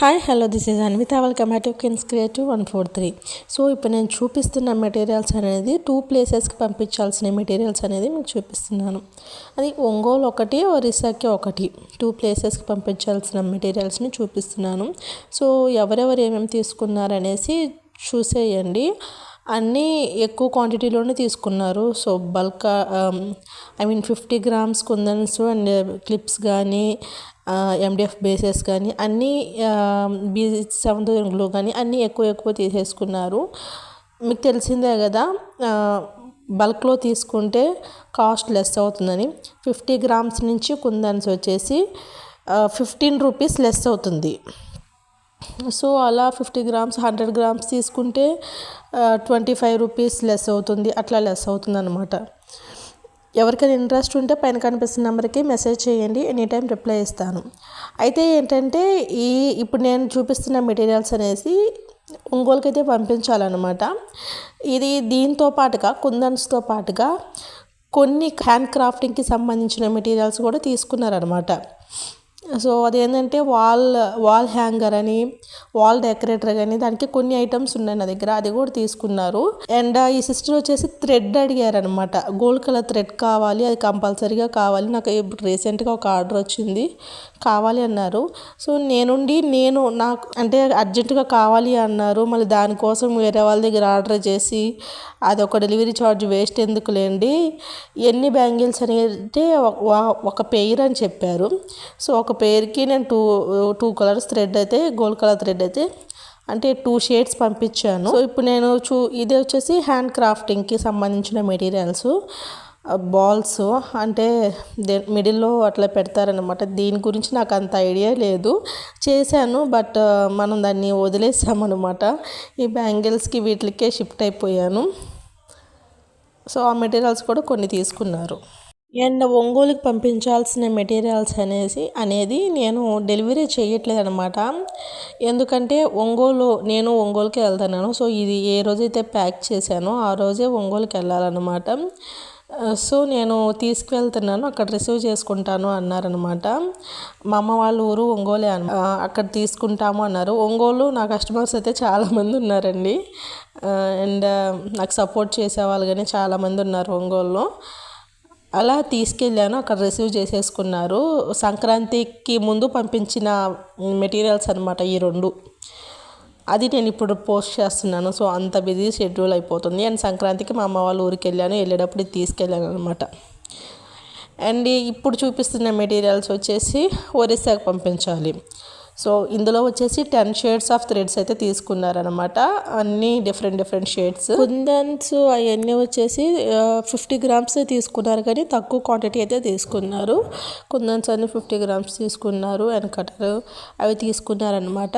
Hi hello this is Anvitha welcome to kins creative one four three so ఇప్పుడు నేను చూపిస్తున్న materials అనేది two ప్లేసెస్కి పంపించాల్సిన మెటీరియల్స్ అనేది మీకు చూపిస్తున్నాను. అది ఒంగోలు ఒకటి ఒరిస్సాకి ఒకటి. టూ ప్లేసెస్కి పంపించాల్సిన మెటీరియల్స్ని చూపిస్తున్నాను. సో ఎవరెవరు ఏమేమి తీసుకున్నారనేసి చూసేయండి. అన్నీ ఎక్కువ క్వాంటిటీలోనే తీసుకున్నారు. So bulk I mean fifty grams kundans and clips కానీ ఎండిఎఫ్ బేసెస్ కానీ అన్నీ బీ సెవెన్ థౌసండ్ కానీ అన్నీ ఎక్కువ ఎక్కువ తీసేసుకున్నారు. మీకు తెలిసిందే కదా బల్క్లో తీసుకుంటే కాస్ట్ లెస్ అవుతుందని. ఫిఫ్టీ గ్రామ్స్ నుంచి కుందన్స్ వచ్చేసి ఫిఫ్టీన్ రూపీస్ లెస్ అవుతుంది. సో అలా ఫిఫ్టీ గ్రామ్స్ హండ్రెడ్ గ్రామ్స్ తీసుకుంటే ట్వంటీ ఫైవ్ రూపీస్ లెస్ అవుతుంది అట్లా లెస్ అవుతుంది అనమాట ఎవరికైనా ఇంట్రెస్ట్ ఉంటే పైన కనిపిస్తున్న నెంబర్కి మెసేజ్ చేయండి. ఎనీ టైం రిప్లై ఇస్తాను. అయితే ఏంటంటే ఈ ఇప్పుడు నేను చూపిస్తున్న మెటీరియల్స్ అనేసి ఒంగోలుకైతే అయితే పంపించాలన్నమాట. ఇది దీంతో పాటుగా కుందన్స్తో పాటుగా కొన్ని హ్యాండ్ క్రాఫ్టింగ్కి సంబంధించిన మెటీరియల్స్ కూడా తీసుకున్నారనమాట సో అదేంటంటే వాల్ వాల్ హ్యాంగర్ అని వాల్ డెకరేటర్ కానీ దానికి కొన్ని ఐటమ్స్ ఉన్నాయి నా దగ్గర అది కూడా తీసుకున్నారు. అండ్ ఈ సిస్టర్ వచ్చేసి థ్రెడ్ అడిగారు అనమాట గోల్డ్ కలర్ థ్రెడ్ కావాలి అది కంపల్సరీగా కావాలి. నాకు ఇప్పుడు రీసెంట్గా ఒక ఆర్డర్ వచ్చింది కావాలి అన్నారు. సో నేనుండి నేను నాకు అంటే అర్జెంటుగా కావాలి అన్నారు. మళ్ళీ దానికోసం వేరే వాళ్ళ దగ్గర ఆర్డర్ చేసి అది ఒక డెలివరీ ఛార్జ్ వేస్ట్ ఎందుకు లేండి ఎన్ని బ్యాంగిల్స్ అని అంటే ఒక పెయిర్ అని చెప్పారు. సో ఒక ఒక పేరుకి నేను టూ టూ కలర్స్ థ్రెడ్ అయితే గోల్డ్ కలర్ థ్రెడ్ అయితే అంటే టూ షేడ్స్ పంపించాను. సో ఇప్పుడు నేను చూ ఇది వచ్చేసి హ్యాండ్ క్రాఫ్టింగ్కి సంబంధించిన మెటీరియల్స్ బాల్స్ అంటే మిడిల్లో అట్లా పెడతారనమాట దీని గురించి నాకు అంత ఐడియా లేదు. చేశాను బట్ మనం దాన్ని వదిలేసామన్నమాట. ఈ బ్యాంగిల్స్కి వీటికే షిఫ్ట్ అయిపోయాను. సో ఆ మెటీరియల్స్ కూడా కొన్ని తీసుకున్నారు. అండ్ ఒంగోలుకి పంపించాల్సిన మెటీరియల్స్ అనేసి అనేది నేను డెలివరీ చేయట్లేదు అనమాట ఎందుకంటే ఒంగోలు నేను ఒంగోలుకి వెళ్తున్నాను. సో ఇది ఏ రోజైతే ప్యాక్ చేశానో ఆ రోజే ఒంగోలుకి వెళ్ళాలన్నమాట. సో నేను తీసుకువెళ్తున్నాను అక్కడ రిసీవ్ చేసుకుంటాను అన్నారనమాట మా అమ్మ వాళ్ళ ఊరు ఒంగోలే అన్న అక్కడ తీసుకుంటాము అన్నారు. ఒంగోలు నా కస్టమర్స్ అయితే చాలామంది ఉన్నారండి. అండ్ నాకు సపోర్ట్ చేసేవాళ్ళు కానీ చాలామంది ఉన్నారు ఒంగోలులో. అలా తీసుకెళ్ళాను. అక్కడ రిసీవ్ చేసేసుకున్నారు. సంక్రాంతికి ముందు పంపించిన మెటీరియల్స్ అనమాట ఈ రెండు. అది నేను ఇప్పుడు పోస్ట్ చేస్తున్నాను. సో అంత బిజీ షెడ్యూల్ అయిపోతుంది. అండ్ సంక్రాంతికి మా అమ్మ వాళ్ళ ఊరికి వెళ్ళాను. వెళ్ళేటప్పుడు తీసుకెళ్ళాను అనమాట అండ్ ఇప్పుడు చూపిస్తున్న మెటీరియల్స్ వచ్చేసి ఒరిస్సాకి పంపించాలి. సో ఇందులో వచ్చేసి టెన్ షేడ్స్ ఆఫ్ థ్రెడ్స్ అయితే తీసుకున్నారనమాట అన్ని డిఫరెంట్ డిఫరెంట్ షేడ్స్ కుందన్స్ అవన్నీ వచ్చేసి ఫిఫ్టీ గ్రామ్స్ తీసుకున్నారు కానీ తక్కువ క్వాంటిటీ అయితే తీసుకున్నారు. కుందన్స్ అన్ని ఫిఫ్టీ గ్రామ్స్ తీసుకున్నారు అండ్ కటర్ అవి తీసుకున్నారనమాట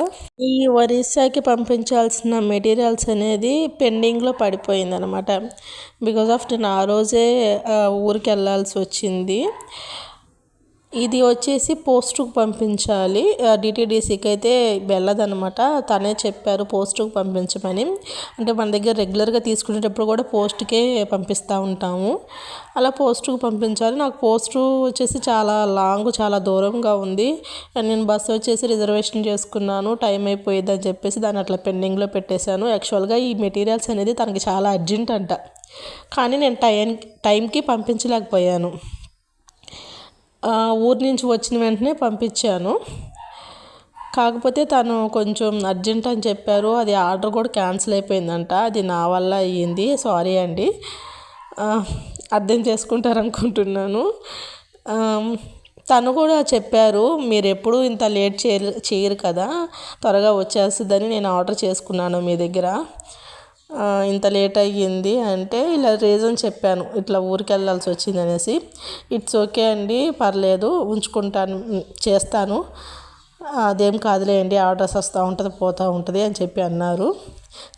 ఈ ఒరిస్సాకి పంపించాల్సిన మెటీరియల్స్ అనేది పెండింగ్లో పడిపోయింది అనమాట బికాస్ ఆఫ్ నేను ఆ రోజే ఊరికి వెళ్ళాల్సి వచ్చింది. ఇది వచ్చేసి పోస్టుకు పంపించాలి. డిటీడీసీకి అయితే వెళ్ళదనమాట తనే చెప్పారు పోస్టుకు పంపించమని. అంటే మన దగ్గర రెగ్యులర్గా తీసుకునేటప్పుడు కూడా పోస్ట్కే పంపిస్తూ ఉంటాము. అలా పోస్టుకు పంపించాలి. నాకు పోస్టు వచ్చేసి చాలా లాంగ్ చాలా దూరంగా ఉంది. నేను బస్సు వచ్చేసి రిజర్వేషన్ చేసుకున్నాను. టైం అయిపోయిందని చెప్పేసి దాన్ని అట్లా పెండింగ్లో పెట్టేశాను. యాక్చువల్గా ఈ మెటీరియల్స్ అనేది తనకి చాలా అర్జెంట్ అంట. కానీ నేను టైం టైంకి పంపించలేకపోయాను. ఊరి నుంచి వచ్చిన వెంటనే పంపించాను. కాకపోతే తను కొంచెం అర్జెంట్ అని చెప్పారు. అది ఆర్డర్ కూడా క్యాన్సిల్ అయిపోయిందంట. అది నా వల్ల అయ్యింది. సారీ అండి. అర్థం చేసుకుంటారనుకుంటున్నాను. తను కూడా చెప్పారు మీరు ఎప్పుడు ఇంత లేట్ చేయరు కదా. త్వరగా వచ్చేస్తుందని నేను ఆర్డర్ చేసుకున్నాను మీ దగ్గర. ఇంత లేట్ అయ్యింది అంటే ఇలా రీజన్ చెప్పాను. ఇట్లా ఊరికి వెళ్ళాల్సి వచ్చింది అనేసి. ఇట్స్ ఓకే అండి పర్లేదు ఉంచుకుంటాను చేస్తాను. అదేం కాదులేండి ఆర్డర్స్ వస్తూ ఉంటుంది పోతూ ఉంటుంది అని చెప్పి అన్నారు.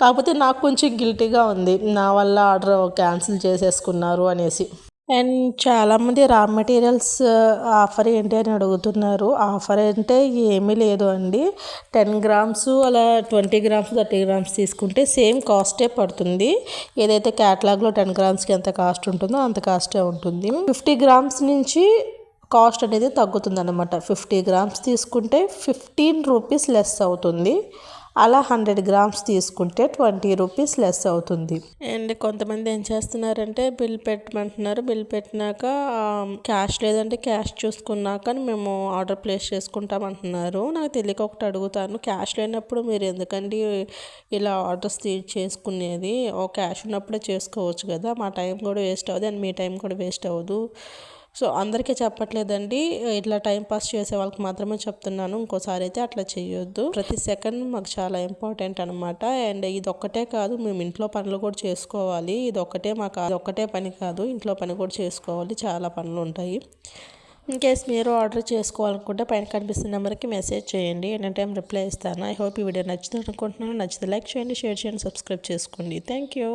కాకపోతే నాకు కొంచెం గిల్టీగా ఉంది. నా వల్ల ఆర్డర్ క్యాన్సిల్ చేసేసుకున్నారు అనేసి. అండ్ చాలామంది రా మెటీరియల్స్ ఆఫర్ ఏంటి అని అడుగుతున్నారు. ఆఫర్ అంటే ఏమీ లేదు అండి. టెన్ గ్రామ్స్ అలా ట్వంటీ గ్రామ్స్ థర్టీ గ్రామ్స్ తీసుకుంటే సేమ్ కాస్టే పడుతుంది. ఏదైతే క్యాటలాగ్లో టెన్ గ్రామ్స్కి ఎంత కాస్ట్ ఉంటుందో అంత కాస్టే ఉంటుంది. ఫిఫ్టీ గ్రామ్స్ నుంచి కాస్ట్ అనేది తగ్గుతుంది అనమాట ఫిఫ్టీ గ్రామ్స్ తీసుకుంటే ఫిఫ్టీన్ రూపీస్ లెస్ అవుతుంది. అలా హండ్రెడ్ గ్రామ్స్ తీసుకుంటే ట్వంటీ రూపీస్ లెస్ అవుతుంది. అండ్ కొంతమంది ఏం చేస్తున్నారంటే బిల్ పెట్టమంటున్నారు. బిల్ పెట్టినాక క్యాష్ లేదంటే క్యాష్ చూసుకున్నాక మేము ఆర్డర్ ప్లేస్ చేసుకుంటామంటున్నారు. నాకు తెలియక ఒకటి అడుగుతాను. క్యాష్ లేనప్పుడు మీరు ఎందుకండి ఇలా ఆర్డర్స్ చేసుకునేది? ఓ క్యాష్ ఉన్నప్పుడే చేసుకోవచ్చు కదా. మా టైం కూడా వేస్ట్ అవ్వదు అండ్ మీ టైం కూడా వేస్ట్ అవ్వదు. సో అందరికీ చెప్పట్లేదండి. ఇట్లా టైం పాస్ చేసే వాళ్ళకి మాత్రమే చెప్తున్నాను. ఇంకోసారి అయితే అట్లా చేయొద్దు ప్రతి సెకండ్ మాకు చాలా ఇంపార్టెంట్ అనమాట అండ్ ఇది ఒక్కటే కాదు మేము ఇంట్లో పనులు కూడా చేసుకోవాలి. ఇది ఒక్కటే మాకు ఒక్కటే పని కాదు. ఇంట్లో పని కూడా చేసుకోవాలి. చాలా పనులు ఉంటాయి. ఇన్ కేస్ మీరు ఆర్డర్ చేసుకోవాలనుకుంటే పైన కనిపిస్తున్న నెంబర్కి మెసేజ్ చేయండి. ఎనీ టైం రిప్లై ఇస్తాను. ఐ హోప్ ఈ వీడియో నచ్చుతుంది అనుకుంటున్నాను. నచ్చితే లైక్ చేయండి షేర్ చేయండి సబ్స్క్రైబ్ చేసుకోండి. Thank you